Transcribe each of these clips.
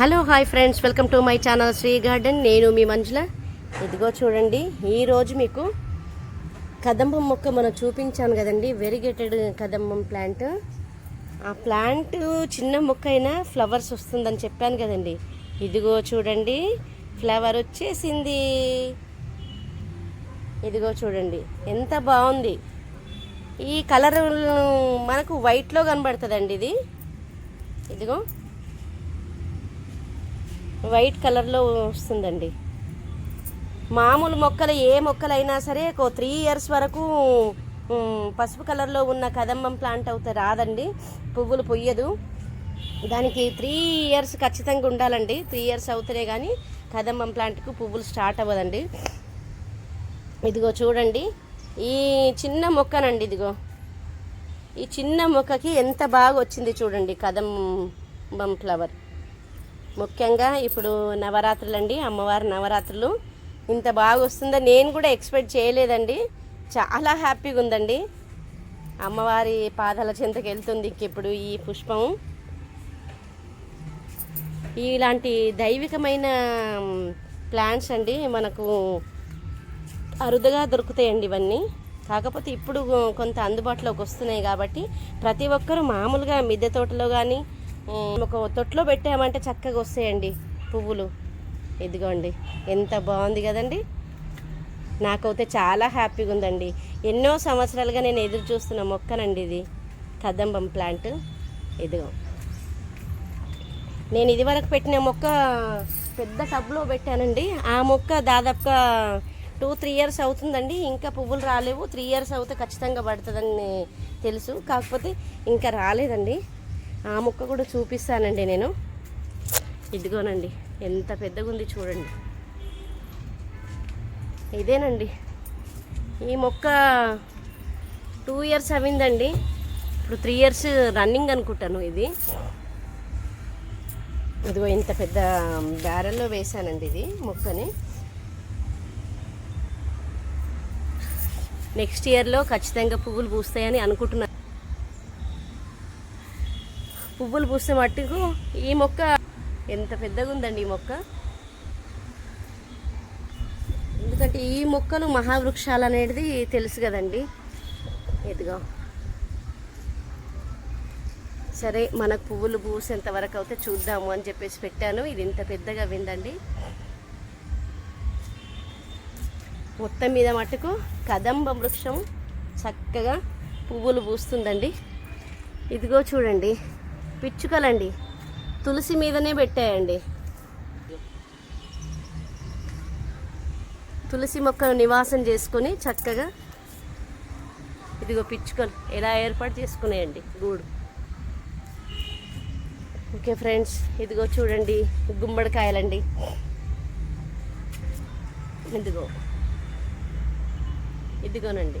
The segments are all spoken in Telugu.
Hello hi friends. Welcome to my channel Sri garden. నేను మీ మంజుల. ఇదిగో చూడండి ఈరోజు మీకు కదంబం మొక్క మనం చూపించాను కదండి. వెరిగేటెడ్ కదంబం ప్లాంట్ ఆ ప్లాంట్ చిన్న మొక్క అయినా ఫ్లవర్స్ వస్తుందని చెప్పాను కదండి. ఇదిగో చూడండి ఫ్లవర్ వచ్చేసింది. ఇదిగో చూడండి ఎంత బాగుంది. ఈ కలర్ మనకు వైట్లో కనబడుతుందండి ఇది. ఇదిగో. వైట్ కలర్లో వస్తుందండి. మామూలు మొక్కలు ఏ మొక్కలైనా సరే ఒక త్రీ ఇయర్స్ వరకు పసుపు కలర్లో ఉన్న కదంబం ప్లాంట్ అవుతే రాదండి. పువ్వులు పొయ్యదు. దానికి త్రీ ఇయర్స్ ఖచ్చితంగా ఉండాలండి. త్రీ ఇయర్స్ అవుతేనే కానీ కదంబం ప్లాంట్కు పువ్వులు స్టార్ట్ అవ్వదండి. ఇదిగో చూడండి. ఈ చిన్న మొక్కనండి ఇదిగో. ఈ చిన్న మొక్కకి ఎంత బాగా వచ్చింది చూడండి కదంబం ఫ్లవర్. ముఖ్యంగా ఇప్పుడు నవరాత్రులు అండి అమ్మవారి నవరాత్రులు. ఇంత బాగా వస్తుందో నేను కూడా ఎక్స్పెక్ట్ చేయలేదండి. చాలా హ్యాపీగా ఉందండి అమ్మవారి పాదాల చెంతకు వెళ్తుంది ఇప్పుడు ఈ పుష్పం. ఇలాంటి దైవికమైన ప్లాంట్స్ అండి మనకు అరుదుగా దొరుకుతాయండి ఇవన్నీ. కాకపోతే ఇప్పుడు కొంత అందుబాటులోకి వస్తున్నాయి కాబట్టి ప్రతి ఒక్కరూ మామూలుగా మిద్దె తోటలో కానీ ఒక తొట్లో పెట్టామంటే చక్కగా వస్తాయండి పువ్వులు. ఇదిగోండి ఎంత బాగుంది కదండి. నాకైతే చాలా హ్యాపీగా ఉందండి. ఎన్నో సంవత్సరాలుగా నేను ఎదురు చూస్తున్న మొక్కనండి ఇది. కదంబం ప్లాంట్. ఇదిగో. నేను ఇదివరకు పెట్టిన మొక్క పెద్ద టబ్లో పెట్టానండి. ఆ మొక్క దాదాపుగా టూ త్రీ ఇయర్స్ అవుతుందండి. ఇంకా పువ్వులు రాలేవు. త్రీ ఇయర్స్ అవుతే ఖచ్చితంగా పడుతుందని తెలుసు. కాకపోతే ఇంకా రాలేదండి. ఆ మొక్క కూడా చూపిస్తానండి నేను. ఇదిగోనండి ఎంత పెద్దగా ఉంది చూడండి. ఇదేనండి. ఈ మొక్క టూ ఇయర్స్ అయిందండి. ఇప్పుడు త్రీ ఇయర్స్ రన్నింగ్ అనుకుంటాను ఇది. ఇదిగో ఇంత పెద్ద బ్యారెల్లో వేసానండి ఇది మొక్కని. నెక్స్ట్ ఇయర్లో ఖచ్చితంగా పువ్వులు పూస్తాయని అనుకుంటున్నాను పువ్వులు పూస్తే మట్టుకు ఈ మొక్క ఎంత పెద్దగా ఉందండి ఈ మొక్క. ఎందుకంటే ఈ మొక్కలు మహావృక్షాలు అనేది తెలుసు కదండి. ఇదిగో. సరే మనకు పువ్వులు పూసేంత వరకు అయితే చూద్దాము అని చెప్పేసి పెట్టాను. ఇది ఇంత పెద్దగా విందండి. మొత్తం మీద మట్టుకు కదంబ వృక్షం చక్కగా పువ్వులు పూస్తుందండి. ఇదిగో చూడండి. పిచ్చుకలండి. తులసి మీదనే పెట్టాయండి. తులసి మొక్కను నివాసం చేసుకొని చక్కగా ఇదిగో పిచ్చుకలు ఎలా ఏర్పాటు చేసుకున్నాయండి. గూడు. ఓకే ఫ్రెండ్స్ ఇదిగో చూడండి గుమ్మడికాయలండి. ఇదిగో. ఇదిగోనండి.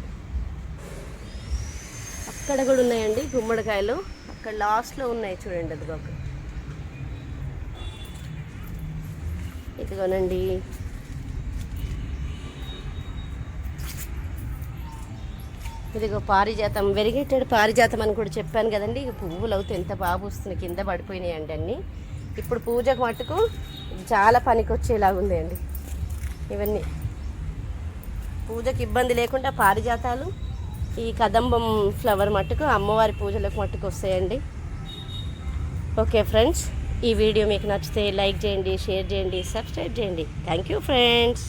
అక్కడ కూడా ఉన్నాయండి గుమ్మడికాయలు. ఇక్కడ లాస్ట్లో ఉన్నాయి చూడండి అదిగో. ఒక ఇదిగోనండి. ఇదిగో పారిజాతం వెరిగేటెడ్ పారిజాతం అని కూడా చెప్పాను కదండి. ఇక పువ్వులు అవుతే ఎంత బాగా వస్తుంది కింద పడిపోయినాయండి అన్నీ. ఇప్పుడు పూజకు మట్టుకు చాలా పనికొచ్చేలాగుంది అండి ఇవన్నీ. పూజకి ఇబ్బంది లేకుండా పారిజాతాలు ఈ కదంబం ఫ్లవర్ మట్టుకు అమ్మవారి పూజలకు మట్టుకు వస్తాయండి. ఓకే ఫ్రెండ్స్ ఈ వీడియో మీకు నచ్చితే లైక్ చేయండి షేర్ చేయండి సబ్స్క్రైబ్ చేయండి. Thank you friends.